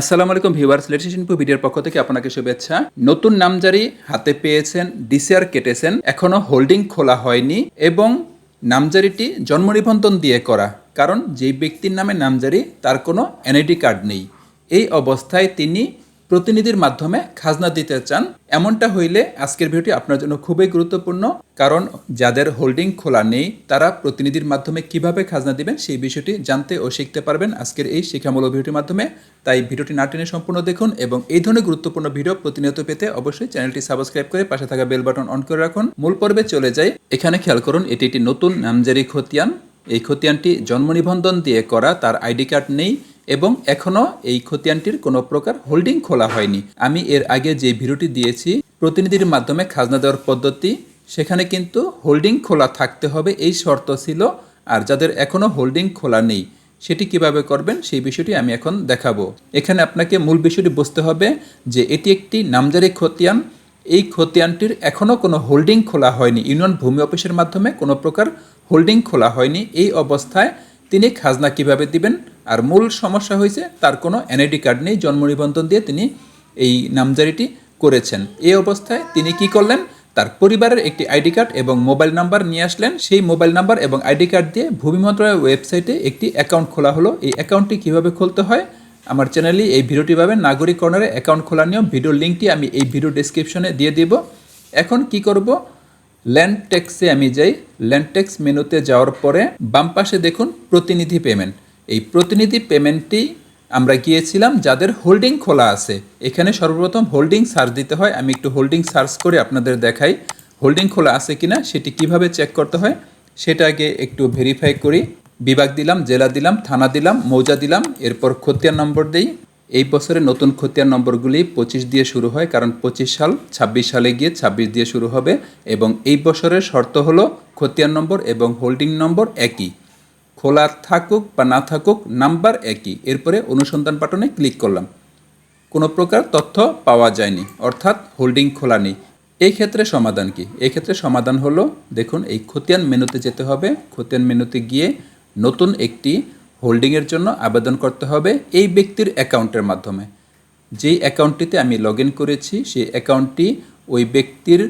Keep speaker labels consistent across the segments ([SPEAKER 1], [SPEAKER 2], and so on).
[SPEAKER 1] আসসালামু আলাইকুম viewers, latest info ভিডিওর পক্ষ থেকে আপনাকে শুভেচ্ছা। নতুন নামজারি হাতে পেয়েছেন, ডিসিআর কেটেছেন এখনও হোল্ডিং খোলা হয়নি এবং নামজারিটি জন্ম নিবন্ধন দিয়ে করা। কারণ যেই ব্যক্তির নামে নামজারি, তার কোনো এনআইডি কার্ড নেই। এই অবস্থায় তিনি প্রতিনিধির মাধ্যমে খাজনা দিতে চান, এমনটা হইলে আজকের ভিডিওটি আপনার জন্য খুবই গুরুত্বপূর্ণ। কারণ যাদের হোল্ডিং খোলা নেই, তারা প্রতিনিধির মাধ্যমে কীভাবে খাজনা দিবেন সেই বিষয়টি জানতে ও শিখতে পারবেন আজকের এই শিক্ষামূলক ভিডিওটির মাধ্যমে। তাই ভিডিওটি না টেনে সম্পূর্ণ দেখুন এবং এই ধরনের গুরুত্বপূর্ণ ভিডিও প্রতিনিয়ত পেতে অবশ্যই চ্যানেলটি সাবস্ক্রাইব করে পাশে থাকা বেল বাটন অন করে রাখুন। মূল পর্বে চলে যাই। এখানে খেয়াল করুন, এটি একটি নতুন নামজারি খতিয়ান। এই খতিয়ানটি জন্ম নিবন্ধন দিয়ে করা, তার আইডি কার্ড নেই। এবং এখনও এই খতিয়ানটির কোনো প্রকার হোল্ডিং খোলা হয়নি। আমি এর আগে যে ভিডিওটি দিয়েছি, প্রতিনিধির মাধ্যমে খাজনা দেওয়ার পদ্ধতি, সেখানে কিন্তু হোল্ডিং খোলা থাকতে হবে, এই শর্ত ছিল। আর যাদের এখনও হোল্ডিং খোলা নেই, সেটি কীভাবে করবেন সেই বিষয়টি আমি এখন দেখাবো। এখানে আপনাকে মূল বিষয়টি বুঝতে হবে যে এটি একটি নামজারি খতিয়ান। এই খতিয়ানটির এখনও কোনো হোল্ডিং খোলা হয়নি। ইউনিয়ন ভূমি অফিসের মাধ্যমে কোনো প্রকার হোল্ডিং খোলা হয়নি। এই অবস্থায় তিনি খাজনা কীভাবে দিবেন আর মূল সমস্যা হয়েছে তার কোনো এনআইডি কার্ড নেই, জন্ম নিবন্ধন দিয়ে তিনি এই নামজারিটি করেছেন। এই অবস্থায় তিনি কি করলেন? তার পরিবারের একটি আইডি কার্ড এবং মোবাইল নাম্বার নিয়ে আসলেন। সেই মোবাইল নাম্বার এবং আইডি কার্ড দিয়ে ভূমি মন্ত্রণালয়ের ওয়েবসাইটে একটি অ্যাকাউন্ট খোলা হলো। এই অ্যাকাউন্টটি কীভাবে খুলতে হয়? আমার চ্যানেলে এই ভিডিওটি পাবেন। নাগরিক কর্নারে অ্যাকাউন্ট খোলা নিয়ম। ভিডিওর লিঙ্কটি আমি এই ভিডিও ডেসক্রিপশনে দিয়ে দিব। এখন কি করব? ল্যান্ড ট্যাক্সে আমি যাই। ল্যান্ড ট্যাক্স মেনুতে যাওয়ার পরে বাম পাশে দেখুন, প্রতিনিধি পেমেন্ট এই প্রতিনিধি পেমেন্টটি আমরা গিয়েছিলাম যাদের হোল্ডিং খোলা আছে। এখানে সর্বপ্রথম হোল্ডিং সার্চ দিতে হয়। আমি একটু হোল্ডিং সার্চ করে আপনাদের দেখাই হোল্ডিং খোলা আছে কি না সেটি কীভাবে চেক করতে হয়। সেটা আগে একটু ভেরিফাই করি। বিভাগ দিলাম, জেলা দিলাম, থানা দিলাম, মৌজা দিলাম, এরপর খতিয়ান নম্বর দেই। এই বছরের নতুন খতিয়ান নম্বরগুলি পঁচিশ দিয়ে শুরু হয়, কারণ পঁচিশ সাল, ছাব্বিশ সালে গিয়ে ছাব্বিশ দিয়ে শুরু হবে এবং এই বছরের শর্ত হলো খতিয়ান নম্বর এবং হোল্ডিং নম্বর একই। খোলা থাকুক বা না থাকুক, নাম্বার একই। এরপরে অনুসন্ধান বাটনে ক্লিক করলাম। কোনো প্রকার তথ্য পাওয়া যায়নি, অর্থাৎ হোল্ডিং খোলা নেই। এই ক্ষেত্রে সমাধান কি? এই ক্ষেত্রে সমাধান হলো, দেখুন, এই খতিয়ান মেনুতে যেতে হবে। খতিয়ান মেনুতে গিয়ে নতুন একটি হোল্ডিংয়ের জন্য আবেদন করতে হবে এই ব্যক্তির অ্যাকাউন্টের মাধ্যমে। যেই অ্যাকাউন্টটিতে আমি লগ করেছি, সেই অ্যাকাউন্টটি ওই ব্যক্তির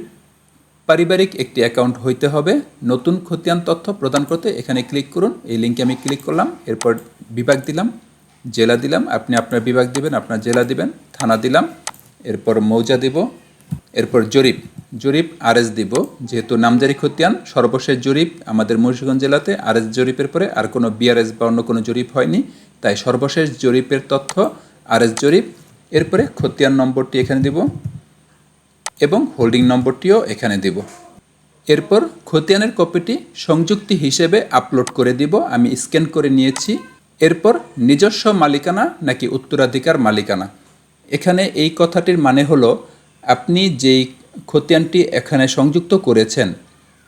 [SPEAKER 1] পারিবারিক একটি অ্যাকাউন্ট হইতে হবে। নতুন খতিয়ান তথ্য প্রদান করতে এখানে ক্লিক করুন। এই লিঙ্কে আমি ক্লিক করলাম। এরপর বিভাগ দিলাম, জেলা দিলাম। আপনি আপনার বিভাগ দিবেন, আপনার জেলা দিবেন, থানা দিলাম। এরপর মৌজা দিব। এরপর জরিপ। জরিপ, আরএস দিব। যেহেতু নামজারি খতিয়ান, সর্বশেষ জরিপ আমাদের মুন্সিগঞ্জ জেলাতে আরএস জরিপের পরে আর কোনো বিআরএস বা অন্য কোনো জরিপ হয়নি। তাই সর্বশেষ জরিপের তথ্য আরএস জরিপ। এরপরে খতিয়ান নম্বরটি এখানে দিব। এবং হোল্ডিং নম্বরটিও এখানে দিব। এরপর খতিয়ানের কপিটি সংযুক্তি হিসেবে আপলোড করে দিব। আমি স্ক্যান করে নিয়েছি। এরপর নিজস্ব মালিকানা নাকি উত্তরাধিকার মালিকানা। এখানে এই কথাটির মানে হলো, আপনি যেই খতিয়ানটি এখানে সংযুক্ত করেছেন,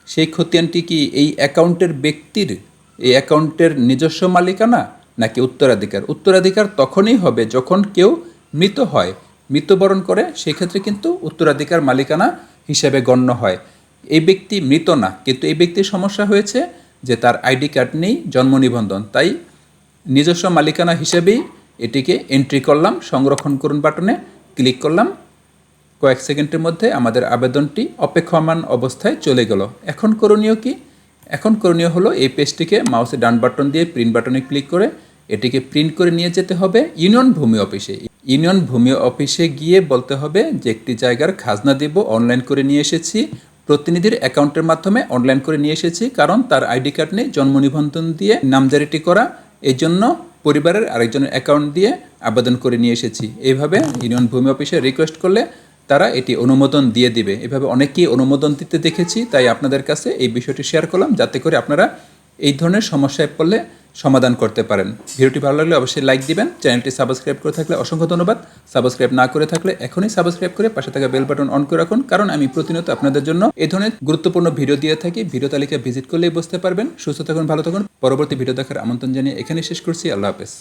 [SPEAKER 1] সেই খতিয়ানটি কি এই অ্যাকাউন্টের ব্যক্তির, এই অ্যাকাউন্টের নিজস্ব মালিকানা নাকি উত্তরাধিকার? উত্তরাধিকার তখনই হবে যখন কেউ মৃত হয়। মৃত্যুবরণ করে, সেক্ষেত্রে কিন্তু উত্তরাধিকার মালিকানা হিসেবে গণ্য হয়। এই ব্যক্তি মৃত না, কিন্তু এই ব্যক্তির সমস্যা হয়েছে যে তার আইডি কার্ড নেই, জন্ম নিবন্ধন। তাই নিজস্ব মালিকানা হিসেবেই এটিকে এন্ট্রি করলাম, সংরক্ষণ করুন বাটনে ক্লিক করলাম। কয়েক সেকেন্ডের মধ্যে আমাদের আবেদনটি অপেক্ষমান অবস্থায় চলে গেল। এখন করণীয় কি? এখন করণীয় হলো এই পেজটিকে মাউসে ডান বাটন দিয়ে প্রিন্ট বাটনে ক্লিক করে এটিকে প্রিন্ট করে নিয়ে যেতে হবে ইউনিয়ন ভূমি অফিসে। ইউনিয়ন ভূমি অফিসে গিয়ে বলতে হবে যে একটি জায়গার খাজনা দিব অনলাইন করে নিয়ে এসেছি, প্রতিনিধির অ্যাকাউন্টের মাধ্যমে অনলাইন করে নিয়ে এসেছি, কারণ তার আইডি কার্ড নেই, জন্ম নিবন্ধন দিয়ে নামজারিটি করা, এই জন্য পরিবারের আরেকজনের অ্যাকাউন্ট দিয়ে আবেদন করে নিয়ে এসেছি। এইভাবে ইউনিয়ন ভূমি অফিসে রিকোয়েস্ট করলে তারা এটি অনুমোদন দিয়ে দিবে। এভাবে অনেকেই অনুমোদন দিতে দেখেছি, তাই আপনাদের কাছে এই বিষয়টি শেয়ার করলাম, যাতে করে আপনারা এই ধরনের সমস্যায় পড়লে সমাধান করতে পারেন। ভিডিওটি ভালো লাগলে অবশ্যই লাইক দিবেন, চ্যানেলটি সাবস্ক্রাইব করে থাকলে অসংখ্য ধন্যবাদ। সাবস্ক্রাইব না করে থাকলে এখনই সাবস্ক্রাইব করে পাশে থাকা বেল বাটন অন করে রাখুন, কারণ আমি প্রতিনিয়ত আপনাদের জন্য এই ধরনের গুরুত্বপূর্ণ ভিডিও দিয়ে থাকি। ভিডিও তালিকা ভিজিট করলেই বুঝতে পারবেন। সুস্থ থাকুন, ভালো থাকুন। পরবর্তী ভিডিও দেখার আমন্ত্রণ জানিয়ে এখানে শেষ করছি। আল্লাহ হাফেজ।